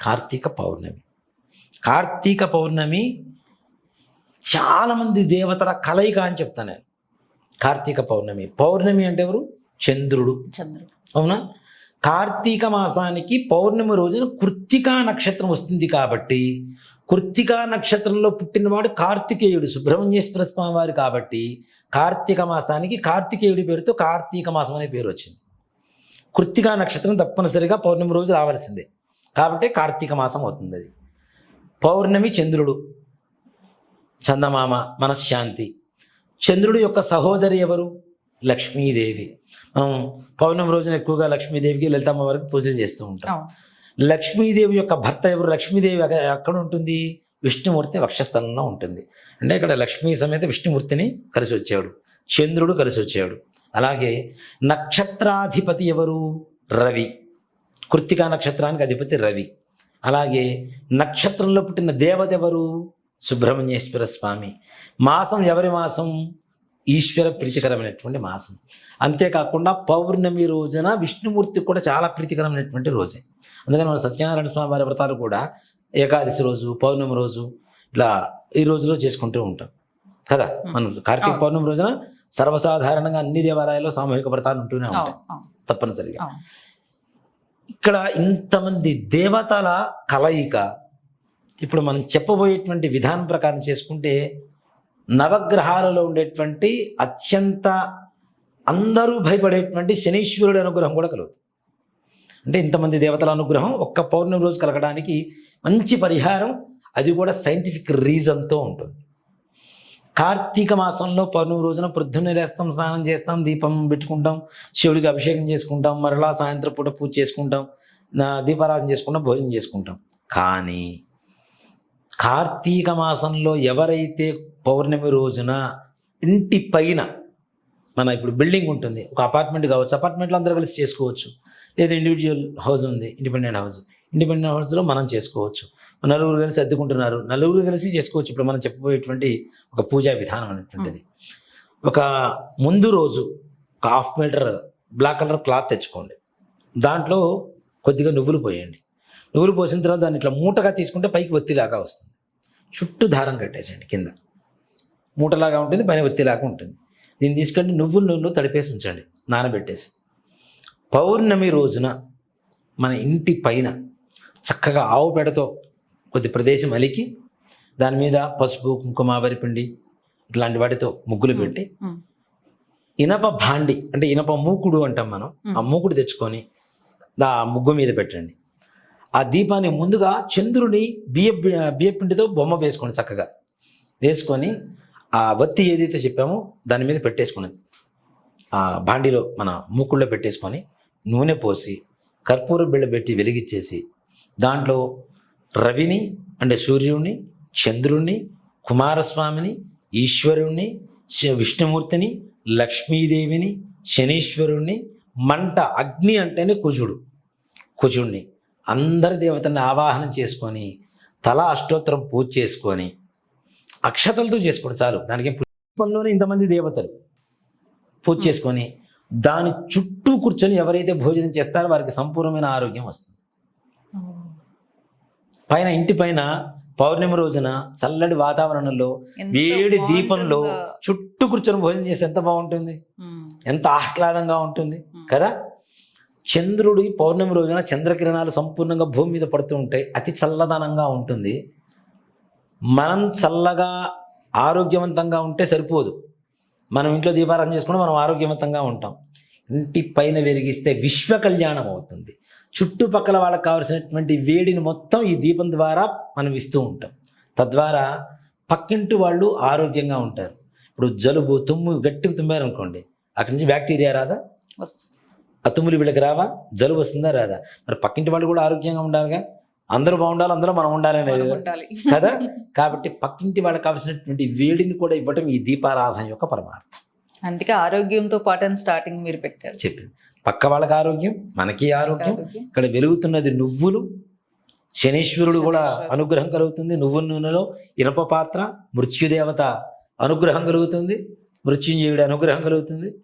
కార్తీక పౌర్ణమి. కార్తీక పౌర్ణమి చాలామంది దేవతల కలయిక అని చెప్తాను నేను. కార్తీక పౌర్ణమి. పౌర్ణమి అంటే ఎవరు? చంద్రుడు. చంద్రుడు. అవునా? కార్తీక మాసానికి పౌర్ణమి రోజున కృత్తికా నక్షత్రం వస్తుంది కాబట్టి కృత్తికా నక్షత్రంలో పుట్టినవాడు కార్తికేయుడు సుబ్రహ్మణ్యేశ్వర స్వామి వారు కాబట్టి కార్తీక మాసానికి కార్తికేయుడి పేరుతో కార్తీక మాసం అనే పేరు వచ్చింది. కృత్తికా నక్షత్రం తప్పనిసరిగా పౌర్ణమి రోజు రావాల్సిందే. కాబట్టి కార్తీక మాసం అవుతుంది అది. పౌర్ణమి చంద్రుడు చందమామ మనశ్శాంతి. చంద్రుడు యొక్క సహోదరి ఎవరు? లక్ష్మీదేవి. మనం పౌర్ణమి రోజున ఎక్కువగా లక్ష్మీదేవికి లలితమ్మ వారికి పూజలు చేస్తూ ఉంటాం. లక్ష్మీదేవి యొక్క భర్త ఎవరు? లక్ష్మీదేవి ఎక్కడ ఉంటుంది. విష్ణుమూర్తి వక్షస్థలంలో ఉంటుంది. అంటే ఇక్కడ లక్ష్మీ సమేత విష్ణుమూర్తిని కలిసి వచ్చాడు చంద్రుడు కలిసి వచ్చాడు అలాగే నక్షత్రాధిపతి ఎవరు? రవి. కృత్తికా నక్షత్రానికి అధిపతి రవి. అలాగే నక్షత్రంలో పుట్టిన దేవత ఎవరు సుబ్రహ్మణ్యేశ్వర స్వామి. మాసం ఎవరి మాసం? ఈశ్వర ప్రీతికరమైనటువంటి మాసం. అంతేకాకుండా పౌర్ణమి రోజున విష్ణుమూర్తికి కూడా చాలా ప్రీతికరమైనటువంటి రోజే. అందుకని మన సత్యనారాయణ స్వామి వారి వ్రతాలు కూడా ఏకాదశి రోజు పౌర్ణమి రోజు ఇట్లా ఈ రోజులో చేసుకుంటూ ఉంటాం. కదా? మనం కార్తీక పౌర్ణమి రోజున సర్వసాధారణంగా అన్ని దేవాలయాల్లో సామూహిక వ్రతాలు ఉంటూనే ఉంటాయి. తప్పనిసరిగా. ఇక్కడ ఇంతమంది దేవతల కలయిక. ఇప్పుడు మనం చెప్పబోయేటువంటి విధానం ప్రకారం చేసుకుంటే నవగ్రహాలలో ఉండేటువంటి అత్యంత అందరూ భయపడేటువంటి శనీశ్వరుడి అనుగ్రహం కూడా కలుగుతుంది అంటే ఇంతమంది దేవతల అనుగ్రహం ఒక్క పౌర్ణమి రోజు కలగడానికి మంచి పరిహారం అది కూడా సైంటిఫిక్ రీజన్తో ఉంటుంది. కార్తీక మాసంలో పౌర్ణమి రోజున పొద్దున్నే లేస్తాం స్నానం చేస్తాం దీపం పెట్టుకుంటాం శివుడికి అభిషేకం చేసుకుంటాం మరలా సాయంత్రం పూట పూజ చేసుకుంటాం దీపారాధన చేసుకుంటాం భోజనం చేసుకుంటాం. కానీ కార్తీక మాసంలో ఎవరైతే పౌర్ణమి రోజున ఇంటి పైన మన ఇప్పుడు బిల్డింగ్ ఉంటుంది ఒక అపార్ట్మెంట్ కావచ్చు అపార్ట్మెంట్లో అందరూ కలిసి చేసుకోవచ్చు. లేదా ఇండివిజువల్ హౌస్ ఉంది ఇండిపెండెంట్ హౌస్. ఇండిపెండెంట్ హౌస్లో మనం చేసుకోవచ్చు. నలుగురు కలిసి అద్దెకుంటున్నారు నలుగురు కలిసి చేసుకోవచ్చు. ఇప్పుడు మనం చెప్పబోయేటువంటి ఒక పూజా విధానం అనేటువంటిది. ఒక ముందు రోజు ఒక half metre black colour cloth తెచ్చుకోండి. దాంట్లో కొద్దిగా నువ్వులు పోయండి. నువ్వులు పోసిన తర్వాత దాన్ని ఇట్లా మూటగా తీసుకుంటే పైకి ఒత్తిలాగా వస్తుంది. చుట్టూ దారం కట్టేసేయండి కింద. మూటలాగా ఉంటుంది పైన ఒత్తిలాగా ఉంటుంది. దీన్ని తీసుకెళ్ళి నువ్వులు నూనెలో తడిపేసి ఉంచండి నానబెట్టేసి. పౌర్ణమి రోజున మన ఇంటి పైన చక్కగా ఆవు పేడతో కొద్ది ప్రదేశం అలికి దాని మీద పసుపు కుంకుమ వరిపిండి ఇట్లాంటి వాటితో ముగ్గులు పెట్టి. ఇనప భాండి అంటే ఇనప మూకుడు అంటాం మనం. ఆ మూకుడు తెచ్చుకొని ఆ ముగ్గు మీద పెట్టండి. ఆ దీపాన్ని ముందుగా చంద్రుని బియ్య బియ్యపిండితో బొమ్మ వేసుకోండి చక్కగా. వేసుకొని ఆ వత్తి ఏదైతే చెప్పామో దాని మీద పెట్టేసుకున్నది. ఆ భాండిలో మన మూకుళ్ళో పెట్టేసుకొని నూనె పోసి కర్పూర బిళ్ళ పెట్టి వెలిగించేసి దాంట్లో రవిని అంటే సూర్యుడిని చంద్రుణ్ణి కుమారస్వామిని ఈశ్వరుణ్ణి శ- విష్ణుమూర్తిని లక్ష్మీదేవిని శనీశ్వరుణ్ణి మంట అగ్ని అంటేనే కుజుడు. కుజుణ్ణి. అందరి దేవతల్ని ఆవాహనం చేసుకొని తల అష్టోత్తరం పూజ చేసుకొని అక్షతలతో చేసుకోండి చాలు. దానికి పుష్పంలోనే ఇంతమంది దేవతలు. పూజ చేసుకొని దాని చుట్టూ కూర్చొని ఎవరైతే భోజనం చేస్తారో వారికి సంపూర్ణమైన ఆరోగ్యం వస్తుంది. పైన ఇంటి పైన పౌర్ణమి రోజున చల్లటి వాతావరణంలో వేడి దీపంలో. చుట్టూ కూర్చొని భోజనం చేస్తే ఎంత బాగుంటుంది. ఎంత ఆహ్లాదంగా ఉంటుంది కదా? చంద్రుడి పౌర్ణమి రోజున చంద్రకిరణాలు సంపూర్ణంగా భూమి మీద పడుతూ ఉంటాయి అతి చల్లదనంగా ఉంటుంది. మనం చల్లగా ఆరోగ్యవంతంగా ఉంటే సరిపోదు. మనం ఇంట్లో దీపారాధన చేసుకుంటే మనం ఆరోగ్యవంతంగా ఉంటాం. ఇంటి పైన వెలిగిస్తే విశ్వ కళ్యాణం అవుతుంది. చుట్టుపక్కల వాళ్ళకి కావలసినటువంటి వేడిని మొత్తం ఈ దీపం ద్వారా మనం ఇస్తూ ఉంటాం. తద్వారా పక్కింటి వాళ్ళు ఆరోగ్యంగా ఉంటారు. ఇప్పుడు జలుబు తుమ్ము గట్టిగా తుమ్మారనుకోండి అక్కడి నుంచి బ్యాక్టీరియా రాదా? వస్తుంది. ఆ తుమ్ములు వీళ్ళకి రావా? జలుబు వస్తుందా రాదా? మరి పక్కింటి వాళ్ళు కూడా ఆరోగ్యంగా ఉండాలిగా? అందరూ బాగుండాలి అందరూ మనం ఉండాలి అనేది మనం ఉండాలి. కదా? కాబట్టి పక్కింటి వాళ్ళకి కావాల్సినటువంటి వేడిని కూడా ఇవ్వటం ఈ దీపారాధన యొక్క పరమార్థం. అందుకే ఆరోగ్యంతో పాటు అని స్టార్టింగ్ మీరు పెట్టారు. చెప్పింది పక్క వాళ్ళకి ఆరోగ్యం మనకి ఆరోగ్యం. ఇక్కడ వెలుగుతున్నది నువ్వులు. శనీశ్వరుడు కూడా అనుగ్రహం కలుగుతుంది. నువ్వుల నూనెలో ఇనప పాత్ర మృత్యుదేవత అనుగ్రహం కలుగుతుంది. మృత్యుంజయుడి అనుగ్రహం కలుగుతుంది.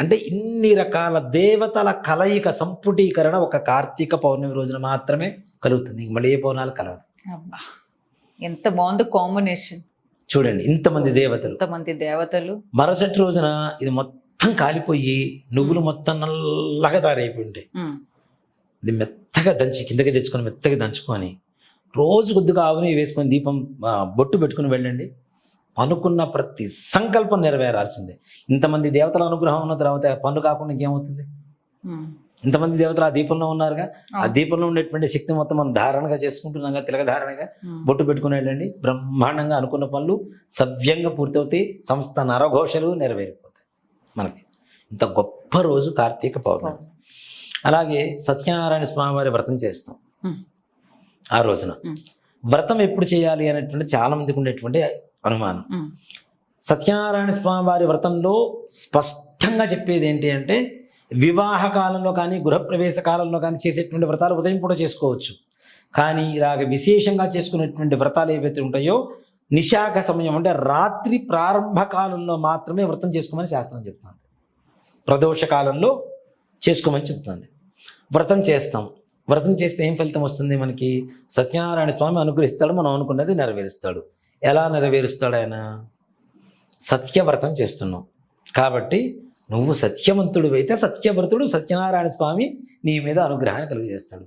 అంటే ఇన్ని రకాల దేవతల కలయిక సంపుటీకరణ ఒక కార్తీక పౌర్ణమి రోజున మాత్రమే కలుగుతుంది. మళ్ళీ ఏ పౌర్ణాలు కలవదు. అబ్బా ఎంత బాగుంది కాంబినేషన్ చూడండి ఇంతమంది దేవతలు. ఎంతమంది దేవతలు. మరుసటి రోజున ఇది మొత్తం కాలిపోయి నువ్వులు మొత్తం నల్లగా తయారైపోయి ఉంటాయి ఇది మెత్తగా దంచి కిందకి తెచ్చుకొని మెత్తగా దంచుకొని రోజు కొద్దిగా ఆవుని వేసుకొని దీపం బొట్టు పెట్టుకుని వెళ్ళండి. అనుకున్న ప్రతి సంకల్పం నెరవేరాల్సిందే. ఇంతమంది దేవతల అనుగ్రహం ఉన్న తర్వాత పనులు కాకుండా ఇంకేమవుతుంది? ఉమ్, ఇంతమంది దేవతలు ఆ దీపంలో ఉన్నారుగా? ఆ దీపంలో ఉండేటువంటి శక్తి మొత్తం మనం ధారణగా చేసుకుంటున్నాగా తిలక ధారణగా. ఉమ్. బొట్టు పెట్టుకుని వెళ్ళండి. బ్రహ్మాండంగా అనుకున్న పనులు సవ్యంగా పూర్తవుతాయి. సంస్థ నరఘోషలు నెరవేరిపోతాయి మనకి. ఇంత గొప్ప రోజు కార్తీక పౌర్ణమి. అలాగే సత్యనారాయణ స్వామి వారి వ్రతం చేస్తాం. ఆ రోజున. వ్రతం ఎప్పుడు చేయాలి అనేటువంటి చాలా మందికి ఉండేటువంటి అనుమానం. సత్యనారాయణ స్వామి వారి వ్రతంలో స్పష్టంగా చెప్పేది ఏంటి అంటే వివాహ కాలంలో కానీ గృహప్రవేశ కాలంలో కానీ చేసేటువంటి వ్రతాలు ఉదయం పూట చేసుకోవచ్చు. కానీ ఇలాగ విశేషంగా చేసుకునేటువంటి వ్రతాలు ఏవైతే ఉంటాయో నిశాఖ సమయం అంటే రాత్రి ప్రారంభ కాలంలో మాత్రమే వ్రతం చేసుకోమని శాస్త్రం చెప్తుంది. ప్రదోష కాలంలో చేసుకోమని చెప్తుంది. వ్రతం చేస్తాం. వ్రతం చేస్తే ఏం ఫలితం వస్తుంది మనకి? సత్యనారాయణ స్వామి అనుగ్రహిస్తాడు మనం అనుకున్నది నెరవేరుస్తాడు. ఎలా నెరవేరుస్తాడు ఆయన? సత్యవ్రతం చేస్తున్నావు కాబట్టి నువ్వు సత్యవంతుడు అయితే సత్యవ్రతుడు సత్యనారాయణ స్వామి నీ మీద అనుగ్రహాన్ని కలుగజేస్తాడు.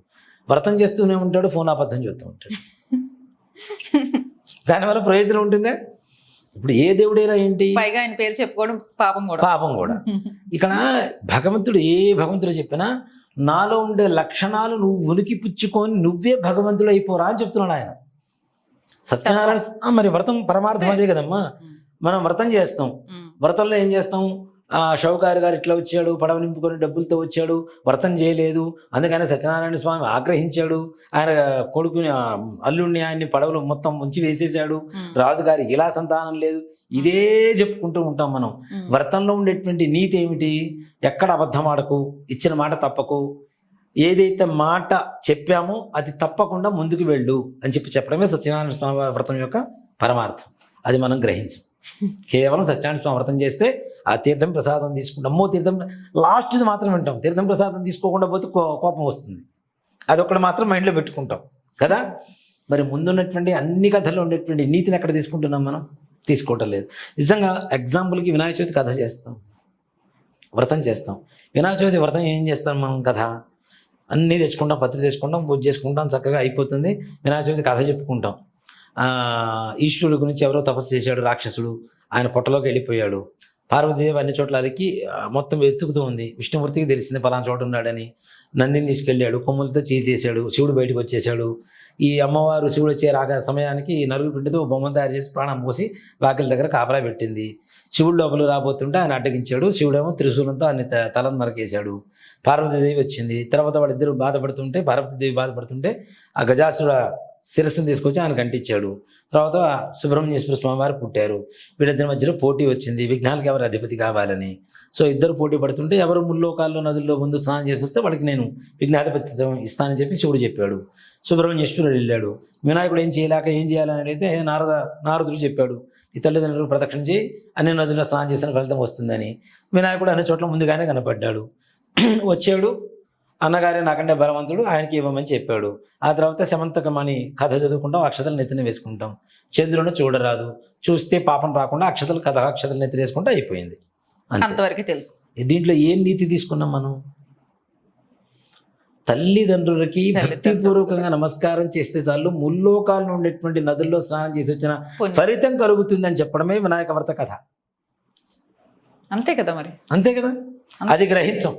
వ్రతం చేస్తూనే ఉంటాడు ఫోన్ అబద్ధం చూస్తూ ఉంటాడు. దానివల్ల ప్రయోజనం ఉంటుందా? ఇప్పుడు ఏ దేవుడైనా ఏంటి? పైగా ఆయన పేరు చెప్పుకోవడం పాపం కూడా. పాపం కూడా. ఇక్కడ భగవంతుడు ఏ భగవంతుడు చెప్పినా నాలో ఉండే లక్షణాలు నువ్వు ఉనికి పుచ్చుకొని నువ్వే భగవంతుడు అయిపోరా అని చెప్తున్నాడు ఆయన. సత్యనారాయణ మరి వ్రతం పరమార్థం అదే కదమ్మా. మనం వ్రతం చేస్తాం. వ్రతంలో ఏం చేస్తాం? షౌకారు గారు ఇట్లా వచ్చాడు పడవ నింపుకొని డబ్బులతో వచ్చాడు వ్రతం చేయలేదు. అందుకని సత్యనారాయణ స్వామి ఆగ్రహించాడు. ఆయన కొడుకుని అల్లుడిని ఆయన్ని పడవలు మొత్తం ముంచి వేసేసాడు ఉమ్, రాజుగారి ఇలా సంతానం లేదు. ఇదే చెప్పుకుంటూ ఉంటాం మనం. వ్రతంలో ఉండేటువంటి నీతి ఏమిటి? ఎక్కడ అబద్ధం ఆడకు? ఇచ్చిన మాట తప్పకు. ఏదైతే మాట చెప్పామో అది తప్పకుండా ముందుకు వెళ్ళు అని చెప్పి చెప్పడమే సత్యనారాయణ స్వామి వారి వ్రతం యొక్క పరమార్థం. అది మనం గ్రహించం. కేవలం సత్యాన్ని స్వామి వ్రతం చేస్తే ఆ తీర్థం ప్రసాదం తీసుకుంటాం. అమ్మో తీర్థం లాస్ట్ది మాత్రం వింటాం. తీర్థం ప్రసాదం తీసుకోకుండా పోతే కో- కోపం వస్తుంది. అదొకటి మాత్రం మైండ్లో పెట్టుకుంటాం. కదా? మరి ముందున్నటువంటి అన్ని కథల్లో ఉండేటువంటి నీతిని ఎక్కడ తీసుకుంటున్నాం మనం? తీసుకోవటం లేదు. నిజంగా ఎగ్జాంపుల్కి వినాయక చవితి కథ చేస్తాం. వ్రతం చేస్తాం. వినాయక చవితి వ్రతం ఏం చేస్తాం మనం కథ? అన్నీ తెచ్చుకుంటాం పత్రి తెచ్చుకుంటాం పూజ చేసుకుంటాం చక్కగా అయిపోతుంది. వినాయక చవితి కథ చెప్పుకుంటాం. ఈశ్వరుడు గురించి ఎవరో తపస్సు చేశాడు రాక్షసుడు ఆయన పొట్టలోకి వెళ్ళిపోయాడు. పార్వతీదేవి అన్ని చోట్ల మొత్తం వెతుకుతూ ఉంది. విష్ణుమూర్తికి తెలిసింది పలానా చోట ఉన్నాడని. నందిని తీసుకెళ్ళాడు కొమ్ములతో చీల్ చేశాడు శివుడు బయటకు వచ్చేసాడు ఈ అమ్మవారు శివుడు వచ్చే రాక సమయానికి నలుగు పిండితో బొమ్మను తయారు చేసి ప్రాణం పోసి వాకిల దగ్గర కాపలా పెట్టింది. శివుడు లోపల రాబోతుంటే ఆయన అడ్డగించాడు. శివుడేమో త్రిశూలంతో ఆయన త- తలను నరకేశాడు. పార్వతీదేవి వచ్చింది. తర్వాత వాళ్ళిద్దరు బాధపడుతుంటే పార్వతీదేవి బాధపడుతుంటే ఆ గజాసుర శిరస్సును తీసుకొచ్చి ఆయన కంటించాడు తర్వాత సుబ్రహ్మణ్యేశ్వర స్వామి వారు పుట్టారు. వీళ్ళిద్దరి మధ్యలో పోటీ వచ్చింది. విఘ్నాలకు ఎవరు అధిపతి కావాలని. సో ఇద్దరు పోటీ పడుతుంటే ఎవరు ముల్లోకాల్లో నదుల్లో ముందు స్నానం చేసి వస్తే వాళ్ళకి నేను విఘ్నాధిపత్యం ఇస్తానని చెప్పి శివుడు చెప్పాడు. సుబ్రహ్మణ్యేశ్వరుడు వెళ్ళాడు. వినాయకుడు ఏం చేయలేక ఏం చేయాలని అడిగితే నారద నారదుడు చెప్పాడు. ఈ తల్లిదండ్రులు ప్రదక్షిణ చేయి. అన్ని నదుల్లో స్నానం చేసిన ఫలితం వస్తుందని. వినాయకుడు అన్ని చోట్ల ముందుగానే కనపడ్డాడు. వచ్చాడు. అన్నగారే నాకంటే బలవంతుడు ఆయనకి ఇవ్వమని చెప్పాడు. ఆ తర్వాత శమంతకమని కథ చదువుకుంటాం అక్షతలు నెత్తిన వేసుకుంటాం. చంద్రుని చూడరాదు. చూస్తే పాపం రాకుండా అక్షతలు కథ అక్షతలు నెత్తిన వేసుకుంటే అయిపోయింది. అంతే. అంతవరకు తెలుసు. దీంట్లో ఏం నీతి తీసుకున్నాం మనం? తల్లిదండ్రులకి భక్తిపూర్వకంగా నమస్కారం చేస్తే చాలు. ముల్లోకాల్లో ఉండేటువంటి నదుల్లో స్నానం చేసి వచ్చిన. ఫలితం కలుగుతుందని చెప్పడమే వినాయక వ్రత కథ. అంతే కదా మరి? అంతే కదా? అది గ్రహించం.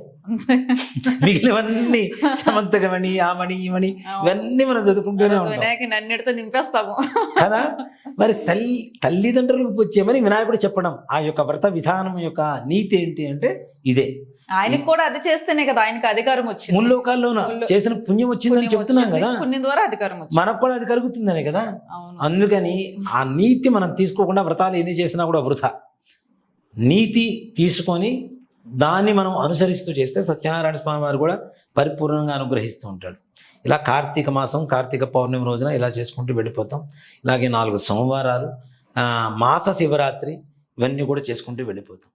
మిగిలినవన్నీ సమంతకమణి ఆమణి ఈమణి ఇవన్నీ మనం చదువుకుంటూనే ఉంటాం. అన్నిటితో నింపేస్తాము. కదా? మరి తల్లి తల్లిదండ్రులకు వచ్చేమని వినాయకుడు చెప్పడం ఆ యొక్క వ్రత విధానం యొక్క నీతి ఏంటి అంటే ఇదే. ఆయనకు కూడా అది చేస్తేనే కదా ఆయనకు అధికారం వచ్చింది. ముల్లోకాల్లోన? చేసిన పుణ్యం వచ్చిందని చెప్తున్నాం. కదా. పుణ్యం ద్వారా అధికారం మనకు కూడా అది కలుగుతుందనే కదా? అందుకని ఆ నీతి మనం తీసుకోకుండా వ్రతాలు ఎన్ని చేసినా కూడా వృధా. నీతి తీసుకొని దాన్ని మనం అనుసరిస్తూ చేస్తే సత్యనారాయణ స్వామి వారు కూడా పరిపూర్ణంగా అనుగ్రహిస్తూ ఉంటాడు. ఇలా కార్తీక మాసం కార్తీక పౌర్ణమి రోజున ఇలా చేసుకుంటూ వెళ్ళిపోతాం. ఇలాగే నాలుగు సోమవారాలు మాస శివరాత్రి ఇవన్నీ కూడా చేసుకుంటూ వెళ్ళిపోతాం.